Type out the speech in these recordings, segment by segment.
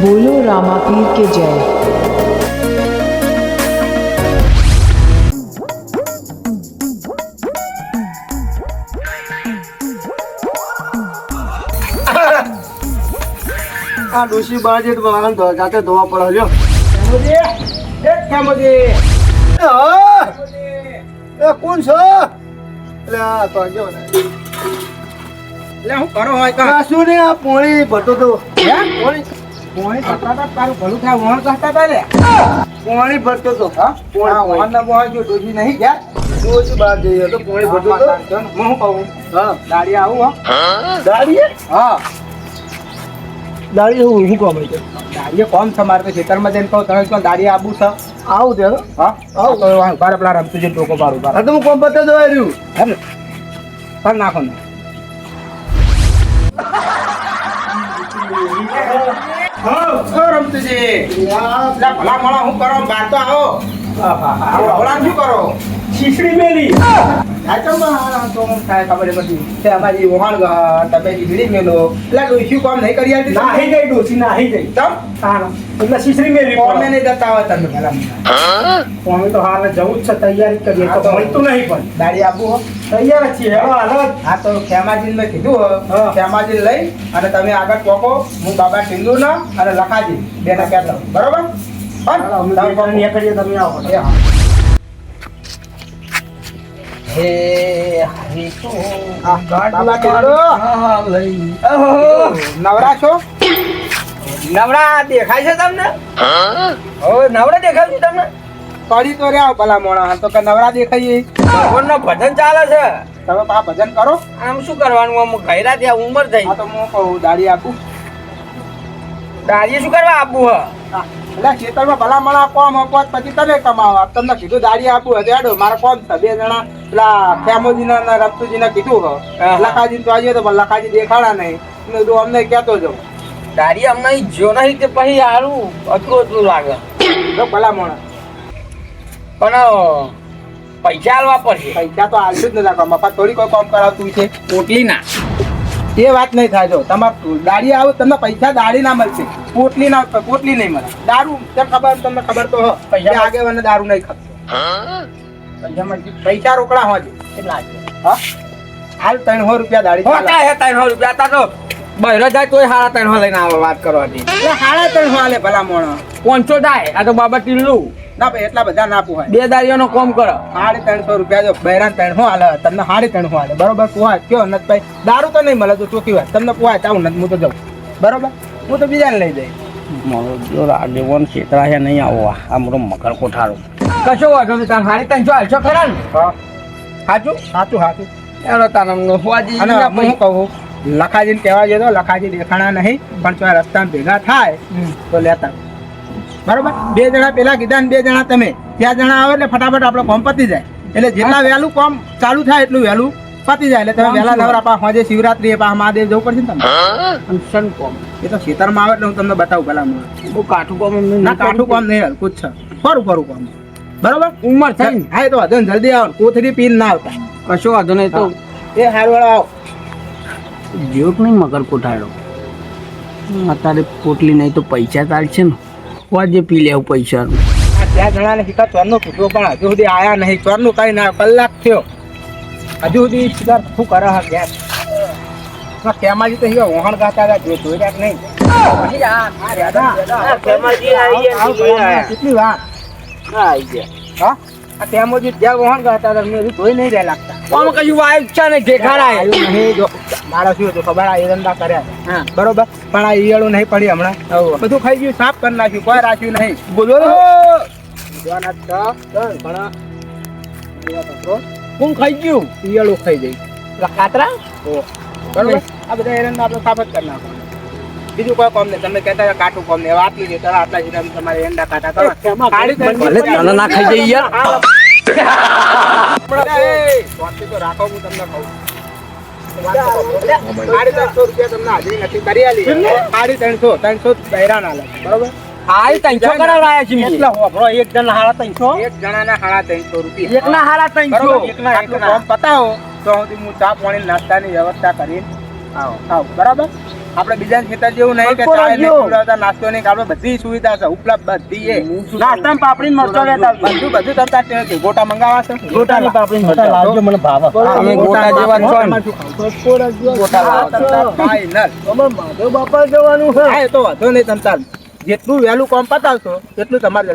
બોલો રામાપીર કે જય આ ડોશી બાજે તો વાહન જાતે ધોવા પડે લ્યો. એક કામજી એ કોણ છો? એટલે આ તો આજો ને. હું કરો હોય શું ને આ પોણી ભટો તો હે? પોણી પોણી હતા તારું ભલું થાય વણ કરતા હતા લે. પોણી ભરતો તો હા? પોણી, આ ના બોય જો ડોજી નહીં ગયા ડોજી બહાર જઈએ. તો પોણી ભરતો તો હું શું કહું? હા. દાડી આવું હા? દાડીએ હા. દાડી હું શું કામ છે દાડીએ કોમ છે મારે તો ખેતરમાં જઈને કહું તમે તો દાડી આવું છે. આવું ત્યાં હા? આવું? તો બાર પેલા રમતું છે ટોકો બારું બાર તો હું કોમ પતે જવાય રહ્યું. હે ને કર નાખો ને. ઓ રમતુજી. ભલા મોણા હું કરો? બાર તો આવો. આવો હવળામ શું કરો? શીશડી મેલી. અમારી વહાણ તમે મેલો એટલે ડોસ્યું કામ નહીં કરી આલતી નાહી ગઈ ડોશી નાહી ગઈ તમ એટલે શીશડી મેલી કોમે નહીં જતા હોય તમે અમે તો હાલ જવું છે તૈયારી કરીએ તો નહીં પણ દાડી આપું તૈયાર છીએ હવે હાલ તો ખેમાજીને મેં કીધું હા. લઈ અને તમે આગળ ચોકો હું બાબા ટિંડુના અને લખાજી બેને કહેતો બરોબર તમે આવો નવરા છો? નવરા દેખાય છે તમને? નવરા દેખાય છે તમને? પડી તો રહ્યા ભલા મોણા. તો કે નવરા દેખાય ભગવાનનો ભજન ચાલે છે. તમે પા ભજન કરો. આમ શું કરવાનું? આમ ઘેરા ત્યાં ઉંમર થઈ. તો હું કહું દાડી આપું. દાડીએ શું કરવા આપવું હા, એટલે ખેતરમાં ભલા મળા કોમ અપવાદ પછી તમે કમાવો તમને કીધું દાડી આપું હજે હેડો મારા કોમ છે. બે જણા પેલા ખેમોજીના ને રમતુજીને કીધું હો. લખાજી તો આવ્યો તો પણ લખાજી દેખાડા નહીં. કીધું અમને કહેતો જાઉં દાડી અમને જો નહીં તે પછી સારું અતરું અતરું લાગે. તો ભલા મળા પણ પૈસા આલવા પડશે. પૈસા તો આલશું જ નથી મફત થોડી કોઈ કામ કરાવતું છે? મોટલી ના એ વાત નહીં થાય. જો તમારે દાડી આવો તમને પૈસા દાડી ના મળશે. પોટલી ના પોટલી નહીં મળે. દારૂ તે ખબર તમને ખબર તો પૈસા આગે મને દારૂ નહીં ખપતો પૈસા પૈસા રોકડા હોય કેટલા હાલ ત્રણસો રૂપિયા દાડી ત્રણસો રૂપિયા? તા તો બહેરો જાય તોય સાડા ત્રણસો લઈને આવે વાત કરવાની. સાડા ત્રણસો હાલે ભલા મોણો. પાંચસો થાય આ તો બાબા ટીલું ના ભાઈ એટલા બધા ના પોહાય. બે દાડીઓનો કોમ કરો. સાડી ત્રણસો રૂપિયા જો બહેરાન ત્રણસો હાલે? તમને સાડી ત્રણસો હાલે? બરોબર પોહાય. કયો નથી ભાઈ? દારૂ તો નહીં મળે તો ચોખ્ખી વાત. તમને પોહાય ચાવું નથી હું તો જાઉં. બરોબર? હું તો બીજાને લઈ જઈશ. મારો જો આગેવાન છેતરા છે નહીં આવવા. આ મકર કોઠારો. કશો વાંધો નહીં તાર સાડી ત્રણસો હાલશો ખરા ને? હા. સાચું સાચું સાચું હોવાજી અને હું કહું લખાજીને કહેવા જતો લખાજી દેખાણા નહીં પણ જો આ રસ્તામાં ભેગા થાય તો લેતા બરોબર? બે જણા પેલા કીધા ને બે જણા તમે. ત્યાં જણા આવે એટલે ફટાફટ આપણો કોમ પતી જાય. એટલે જેટલા વહેલું કોમ ચાલુ થાય એટલું વહેલું પતી જાય. એટલે તમે વહેલા નવરા પા હોજે શિવરાત્રી પા મહાદેવ જવું પડશે ને તમને? સન કોમ. એ તો ખેતરમાં આવે એટલે હું તમને બતાવું પેલા હું. કાઠું કોમ ના કાઠું કોમ નહીં હલકું જ છે. ફરું ફરું કોમ. બરોબર? ઉંમર થઈ હા એ તો વાંધો જલ્દી આવો. કોથળી પીન ના આવતા. કશો વાંધો નહીં તો. એ હાર વાળા આવો. જોક નહીં મગર કોઠાડો? અત્યારે પોટલી નહીં તો પૈસા ચાલશે ને. વાજે પી લેવું પૈસાનું. આ ત્યાં જણાને સીધા ચોરનો કીધું પણ હજુ સુધી આયા નહીં. ચોરનું કઈ ના કલાક થયો. હજુ સુધી સીધા શું કરે હા ગયા કેમાજી તો હીરો વહાણ ગાતા હતા જો જોઈ રહ્યા નહીં. હતા. આ આવી ગયા. કેટલી વાર? હા? આ કેમાજી જ્યાં વહન કરતા હતા મેં હજુ નહીં રહ્યા લાગતા. આમાં કયું વાય ઈચ્છા નહીં દેખાડાય નહીં જો. મારા શું હતું ખબર? આ એરંડા કર્યા હા. બરોબર? પણ આ ઈયળો નહીં પડી હમણાં. બધું ખાઈ ગયું સાફ કરી નાખ્યું કોઈ રાખ્યું નહીં. બોલો આ કોણ ખાઈ ગયું? ઈયળો ખાઈ પેલા કાતરા બરોબર? આ બધા એરંડા આપણે સાફ જ કરી નાખવાના. બીજું કોઈ કામ નહીં. તમે કહેતા હતા કાઠું કામ નહીં. આપી દે. છે આટલા સુધી તમારે એંડા કાઢા કરો. કરી ભલે તને ના ખાઈ જઈએ યાર. તો રાખો હું તમને કહું. સાડી ત્રણસો રૂપિયા તમને હાજરી નથી કરી આલી. સાડી ત્રણસો ત્રણસો બૈરા ના લાગે બરોબર આ ત્રણસો કરાવડાયા છે મેં. હોભળો એક જણા હાડા ત્રણસો? એક જણાના ત્રણસો રૂપિયા. એકના હારા ત્રણસો. આટલું પતાવો તો હું ચા પાણી નાસ્તાની વ્યવસ્થા કરીને આવો. આવો બરાબર? આપણે બીજા ખેતર જેવું નહીં કે ખટકો ચાય નહીં પીવડાવતા, નાસ્તો નહીં આપણે બધી સુવિધા છે ઉપલબ્ધ બધી એ. નાસ્તામાં પાપડી મરચો લેતા બધું બધું તરતા તે ગોટા મંગાવા છે? ગોટાની પાપડી મરચા લાવજો મને ભાવ. અમે ગોટા જેવા છો ને. ગોટા લાવો. તમતાર માધવ બાપા જવાનું છે. હા, એ તો વાંધો નહીં તમતા જેટલું વહેલું કામ પતાવશો એટલું તમારે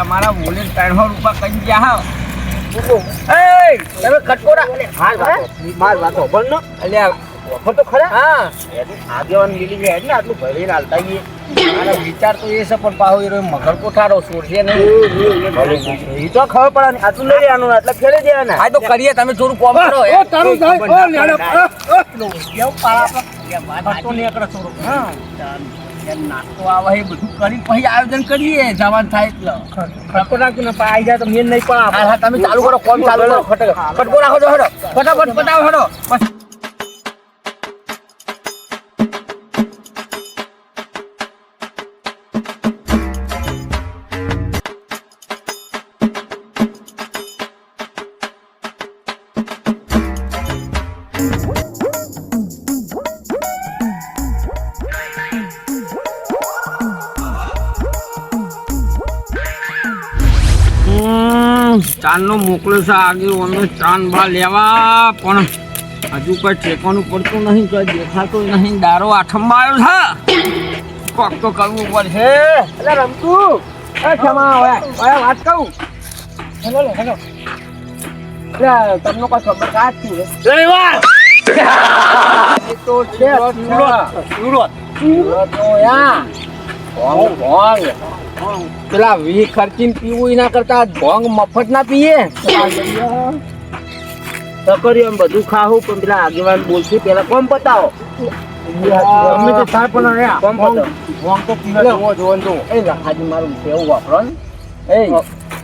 અમારા બોલે ત્રણસો રૂપિયા કઈ ગયા હો. એ, તમે ખટકોરા. માર વાતો, માર વાતો. પણ અલ્યા, વખત તો ખરા. હા. આગેવાન મિલી ગયા એટલે આટલું ભરીને હાલતા ગઈએ. મારો વિચાર તો એ છે પણ પાહો એ મગર કોઠારો છોડશે નહીં એ તો ખબર પડે ને. આટલું લઈ લેવાનું એટલે ખેડી દેવાના. હા તો કરીએ તમે થોડું કોમ કરો તારું. ઓ, નેડો. થોડો હા. નાસ્તો આવે એ બધું કરી પછી આયોજન કરીએ જવાનું થાય એટલે. ખટકો નાખજો ને આવી જાય તો મેન નહીં પણ તમે ચાલુ કરો કોમ ચાલુ કરો ખટકો રાખો છો હેડો. ફટાફટ પટાવો હેડો. ચાંદનો મોકલ્યો છે આગેવાનો ચાંદ બા લેવા પણ હજુ કોઈ ઠેકાણું પડતું નહીં કોઈ દેખાતું નહીં દારો આઠમમાં આવ્યો છે. કોક તો કરવું પડશે. એટલે રમતું? ક્ષમા હવે હવે વાત કહું? Hello hello. એટલે તમને કોઈ ખબર કાં જ તો છે સુરત સુરત ભોંગ ભોંગ. પેલા વી ખર્ચીને પીવું એના કરતા ભોંગ મફત ના પીએ. સકરી એમ બધું ખાવું પણ પેલા આગેવાન બોલશે પેલા કોમ પતાવો. અમે તો થાય પણ કોમ ભોંગ- ભોંગ તો પીવા જોવો જોવો ને એ લખાજી મારું કેવું વાપરો ને. એ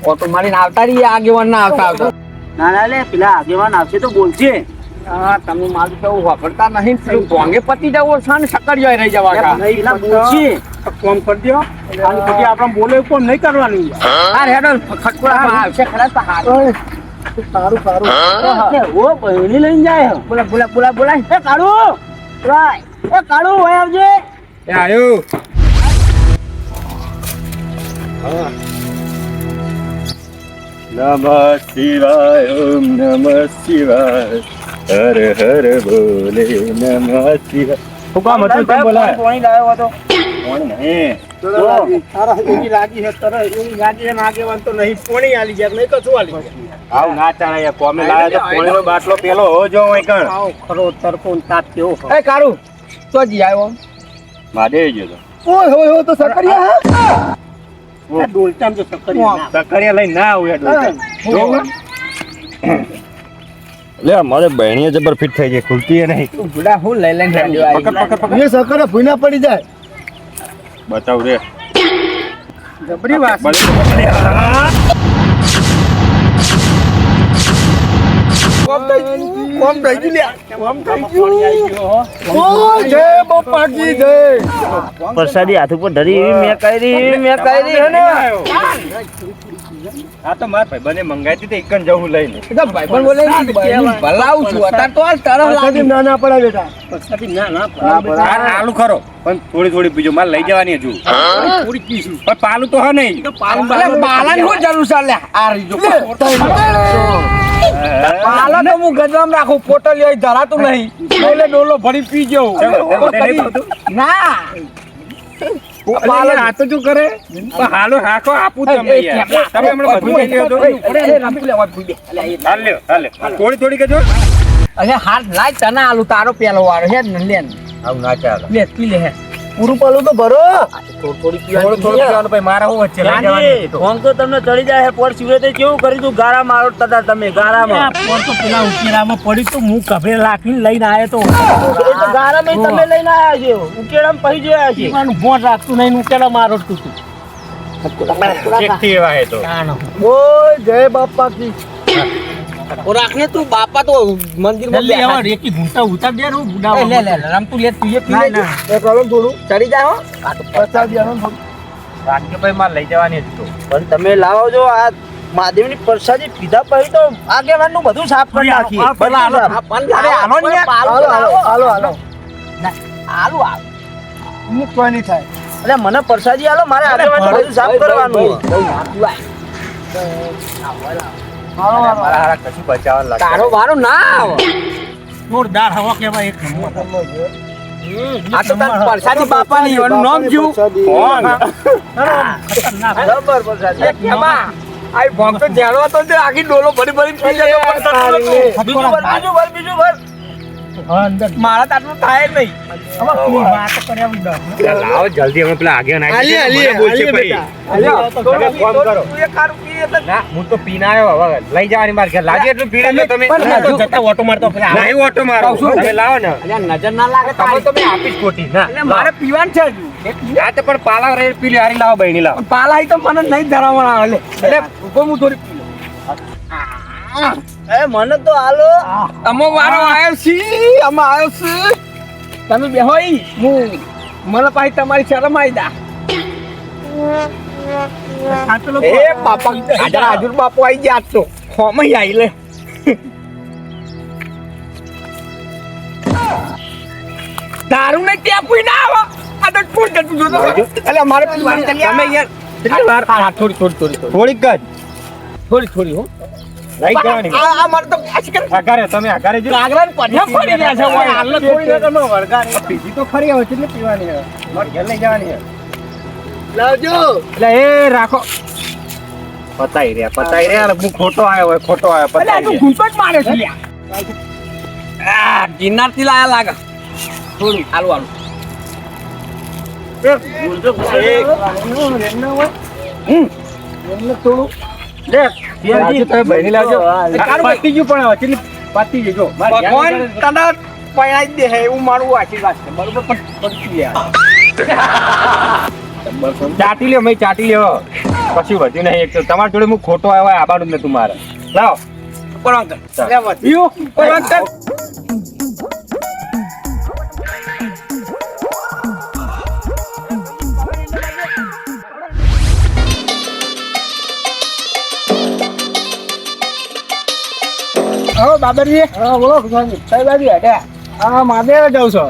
ઓટો મારીને આવતા રહીએ આગેવાન ના આવતા આવતા. ના ના લે પેલા આગેવાન આવશે તો બોલશે હા તમે મારું કેવું વાપરતા નહીં ભોંગે પતી જવો છે ને સકરિયો રહી જવા નહીં, બોલશે કોમ કરી દો અને પછી આપણે બોલે કોમ નહીં કરવાનું હા હેડો ખટકોડા આવશે ખરા તો હારું. સારું સારું ઓ બહેણી લઈને જાય બોલા બોલા બોલા બોલા એ કાળુ એ કાળુ હોય આવજે એ આયો નમ શિવાય ઓમ નમ શિવાય હર હર બોલે નમ શિવાય શું કામ હતું પાણી લાવ્યો હતો પોણી નહીં કશું આલી જાય? ના ચાલે કોમે લાવ્યો તો પોણીનો બાટલો પેલો હો જો અહીં કણ. આવો ખરો તરફો ને તાપ કેવો એ કારું તો જી આવ્યો માદે ગયો તો ઓય હોય હોય તો સકરિયા હા? આ ડોલચામ તો સકરિયા. સકરિયા લઈને ના આવું એટલે જો લે મારે બહેણીએ જબર ફિટ થઈ જાય ખુલતી એ નહીં. બુડા હું લઈ લઈને પકડ પકડ એ સકરે ભૂના પડી જાય. બતાવ રે. જબરી વાત. કોમ થઈ ગયું? કોમ થઈ ગયું લ્યા. કોમ થઈ ગયું. ઓ જય બાપાજી જય. પ્રસાદી હાથ ઉપર ધરી એવી મેં કરી મેં કરી હે ને? આ તો માર ભાઈ બને મંગાઈ હતી એકન જવું લઈને. એ તો ભાઈબંધ બોલે હું ભલાવું છું. અત્યારે તો આ તરફ લાગે. ના ના પડા બેટા. પછાડી ના ના પડે આલુ ખરો પણ થોડી થોડી બીજો મારે લઈ જવાની હજુ. થોડી પીશું પણ પાલું તો હ નહીં. બાલાની શું જરૂર છે લે આ રીજો પાલા તો હું ગજરામ રાખું પોટલીઓ અહીં ધરાતું નહીં. એટલે ડોલો ભરી પી જાઉં ના. પાલન આ તો શું કરે. હાલો હાકો આપું તમે હમણાં બધું લઈ લ્યો તો. હાલ લ્યો થોડી થોડી કહેજો. અરે હાથ લાય તને આલુ તારો પેલો વાળો હે ને લે ને. આવું ના ચાલે. લે પી લે હે. પૂરું પાલું તો ભરો. થોડું થોડું પીવાનું ભાઈ મારા હું વચ્ચે લઈ જવાની ફોન તો તમને ચડી જાય પોર સિવાય તો કેવું કરી તું? ગારા મારો તથા તમે ગારામાં પોર તો પેલા ઉકેડામાં પડી તો હું કભે રાખીને લઈને આવ્યો તો. એ તો ગારામાં તમે લઈને આવ્યા છો ઉકેડામાં પહી જોયા છે. ફોન રાખતું નહીં ઉકેડા મારો તું. એકથી એવા હે તો? બોલ જય બાપા કી. ઓ રાખને તું બાપા તો મંદિરમાં લે આવો રેકી ઘૂંટા ઉતાર દે રો બુડા લે લે રામ તું લે તું એ પી લે એ પ્રોબ્લેમ થોડું. ચડી જાય હો. પ્રસાદ દેવાનો રાજ્યભાઈ માર લઈ જવાની હતી તો. પણ તમે લાવો છો આ મહાદેવની પ્રસાદી પીધા પછી તો આગેવાનનું બધું સાફ કરી નાખીએ. હાલો, આ અરે હાલો હાલો, હાલો, હાલો, હાલો. હાલો, હાલો. અમુક કોઈ નહીં થાય. એટલે મને પ્રસાદી હાલો મારે આગેવાન બધું સાફ કરવાનું મારા હારા કશું બચાવવા લાગતા તારો વારો ના આવે. જોરદાર હવા કેવાય એક આ તો તાર પરસાદી બાપાની એનું નામ શું? બરાબર પ્રસાદી. કેમાં આ ભોગ તો આખી ડોલો ભરી ભરી પી જાય બીજું ભર બીજું ભર બીજું ભર. મારા તો થાય જ નહીં. લાવો જલ્દી અમે પેલા આગળ નાખી બોલશે પછી. અલ્યા, તમે થોડું ફોન થોડું કરો. તું એક ખારું પી એટલે ના હું તો પીને આવ્યો હવે. લઈ જવાની માર લાગે એટલું પી લેજો તમે? જતા ઓટો મારતો નહીં ઓટો મારો. કહું છું. તમે લાવો ને. નજર ના લાગે તમે તારી. આપી જ ખોટી. ના મારે પીવાનું છે હજુ. આ તો પણ પાલા રે પી હારી લાવો બહેની લાવો. પાલા તો મને નહીં ધરાવવાના આવે એટલે હું થોડી પી લઉં. એ મને તો હાલો અમો વારો આવ્યો છે આમાં આવ્યો છે તમે બેહો હું મને પાછી તમારી શરમ આવી દા એ બાપા હાજર હાજર બાપુ આવી ગયા તો ખોમાં આવી લે. દારૂ ને ત્યાં કોઈ ના આવો. આ તો કોણ જતું જોતો એટલે મારે તમે યાર થોડી થોડી થોડી થોડી. થોડીક થોડી થોડી હો. લઈ જવાની આ આ મારે તો પાછી કરે આકારે તમે આકારે જો કાગડા પડ્યા પડી રહ્યા છે ઓય, હાલ થોડી નકર નો વળગાડી. પીધી તો ખરી છે ને પીવાની હવે મારે ઘેર લઈ જવાની લાવજો એટલે એ રાખો પતાઈ રહ્યા પતાઈ રહ્યા હું ખોટો આવ્યો હોય ખોટો આવ્યો પતાઈ તો રહ્યા. જ મારે છે લ્યા. આ ગિરનારથી લાયા લાગે થોડું હાલું હાલું પિયરજી, તમે બહેની લાવજો. આ પતી ગયું પણ હવે પતી ગયું જો. મારે ઘેર ભગવાન તને પૈણાઈ દે હે એવું મારું આશીર્વાદ છે. બરોબર પણ પડતી લ્યા. ચાટી લ્યો મેં ચાટી લ્યો. પછી વધ્યું નહીં એક તો તમારી જોડે હું ખોટો આવ્યો આબાનું જ નતું મારે. લાવો. પણ કર. હા બાબરજી. હા બોલો કઈ બાજુ હેઠે હા મહાદેવ જાઉં છો.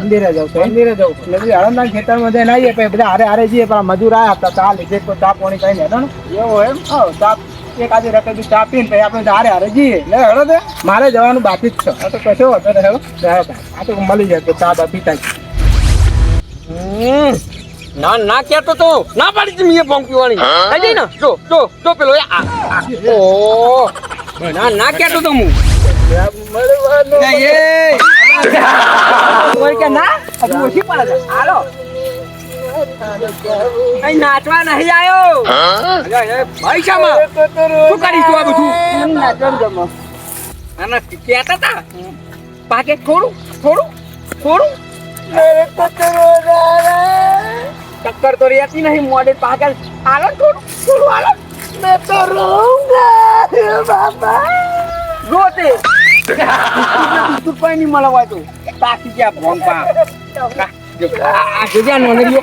મંદિરે જાઉં છો. મંદિરે જાઉં છું. એટલે હળમના ખેતરમાં જઈને આવીએ પછી બધા હારે હારે જઈએ પણ મજૂર આયા હતા ચા લીધે તો ચા પાણી કઈ લેતો ને એવો એમ? હો ચા એક આજે રકડી ચા પીને પછી આપણે હારે હારે જઈએ. લે હેડો તે. મારે જવાનું બાકી જ છે. આ તો કશો હતો ને હેડો. આ તો મળી જાય તો ચા બા પીતા ના ના કેતો તો. ના પાડી તી મેં પંપ પીવાની ને. જો જો જો પેલો આ. ઓ ના ના કેતો તો હું. એ એ. બોલ કે ના હજુ ઓછી પડે હાલો. કઈ નાચવા નહીં આવ્યો. ભાઈ શામાં શું કરીશું આ બધું? આના કહેતા હતા પાકે થોડું થોડું થોડું ટક્કર તો રહેતી નહીં મોડે પાકે આલો થોડું થોડું હાલો. મેં તો રહુંગા બાબા. રોતે તું કોઈ નહીં મળવા તો. તાકી ગયા ભોંગ પા આ જોજ્યા નોંધરીઓ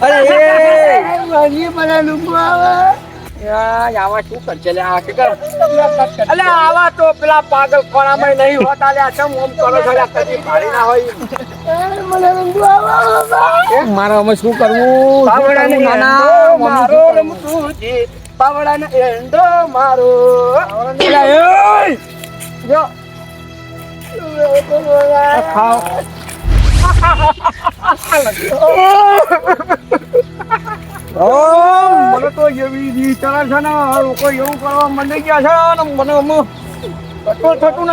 અરે એ. મને લુકુ આવે. આવા શું કરશે લે આ અલે આવા તો પેલા પાગલ કોણામાં નહીં હોતા લે ચમ ઓમ કરો છો? કદી ભાડી ના હોય. મને આવે અમે શું કરવું? મારો રમતું એંડો મારો. જો. ઓમ મને તો એવી રી છે ને લોકો એવું કરવા મંડી ગયા છે ને મને અમુક કટોળ થતું!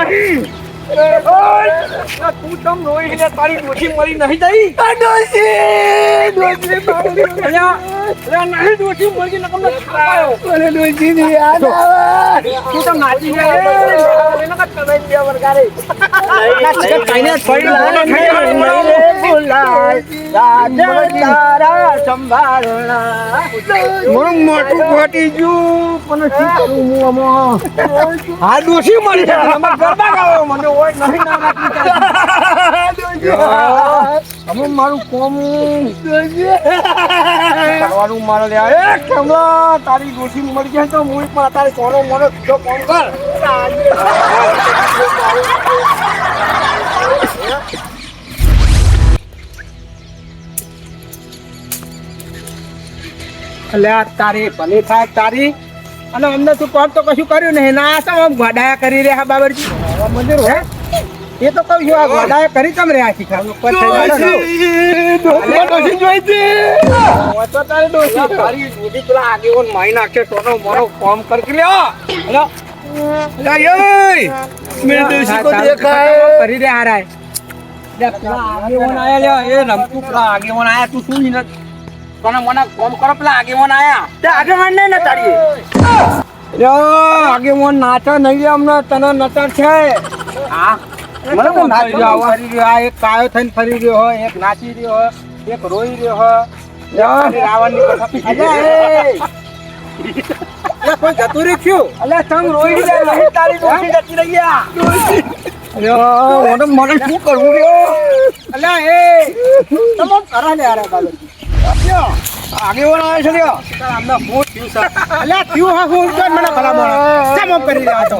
આ તું તમ રોઈ તારી ડોશી મરી નહીં જઈ ડોશી નહીં ડોશી મરી નકમ ખાયો અરે ડોશી ની યાદ આવે તું તો નાચી જાય. એને કા તને બે વરગારે ના ચિકન કાઈને ફરી લાવો થઈ તારા સંભાળના મારું મોટું ફાટી ગયું પણ શું કરું હું આમાં હા ડોશી મળી છે ગરબા ગાવો. મને ઓય નહીં, ના નાખી હવે મારું કોમ કરવાનું મારે લે એ કમલા, તારી ગોઠી મળી જાય તો હું પણ તારે કોનો મોનો જો કોમ કર. અલ્યા તારી ભલે થાય તારી. અને અમને શું કોમ તો કશું કર્યું નહીં. ના, આમ ગોડાયા કરી રહ્યા બાબરજી. મંદિર હે? એ તો કહું છું આ ગોડાયા કરી તમ રહ્યા શીખા ઉપર થઈ ગયો ડોશી જોઈતી. તો તારી ડોશી તારી ડોશી પેલા આગેવાન મારી નાખે સોનો મોનો કોમ કરી લ્યો. અલ્યા, એય. મેરી ડોશી કો દેખાય. કરી રહ્યા હારાય. આગેવાન આયા લ્યા, એ રમતું પેલા આગેવાન આયા તું શું ન તને કોને મને ફોન કરો પેલા આગેવાન આયા. તે આગેવાન ને તારી. આગેવાન નાચા નહીં અમને તને નચર છે હા. મને તો નાચી રહ્યો ફરી રહ્યો આ એક કાયો થઈને ફરી રહ્યો હોય એક નાચી રહ્યો હોય એક રોઈ રહ્યો હોય રાવણની કથા કોઈ જતું રહ્યું? અલ્યા, તમ રોઈ રહ્યા નહીં, તારી ડોશી જતી રહી ગયા શું કરવું રહ્યો અલ્યા એ. તમે કરા ને આવે છે લ્યો. આમને હું થયું છે? અલ્યા, થયું હા હું મને ભલા માણસ. કરી રહ્યા છો?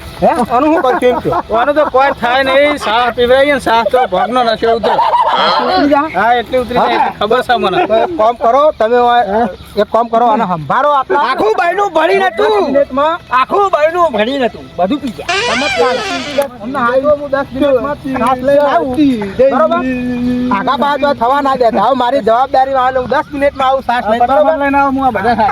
હે આનું શું કરશું એમ કહો? આનું તો કોઈ થાય નહીં સાહ પીવડાવીએ ને સાહ તો ભોગનો નશો ઉતરે. હા એટલી ઉતરી જાય ખબર છે મને. એક કામ કરો તમે એક કામ કરો અને સંભાળો આટલા આખું બાયનું ભણી નતું આખું બાયનું ભણી નતું બધું પી ગયા હું દસ મારી જવાબદારી માં હું દસ મિનિટમાં આવું સાસ લઈને. આવું હું બધા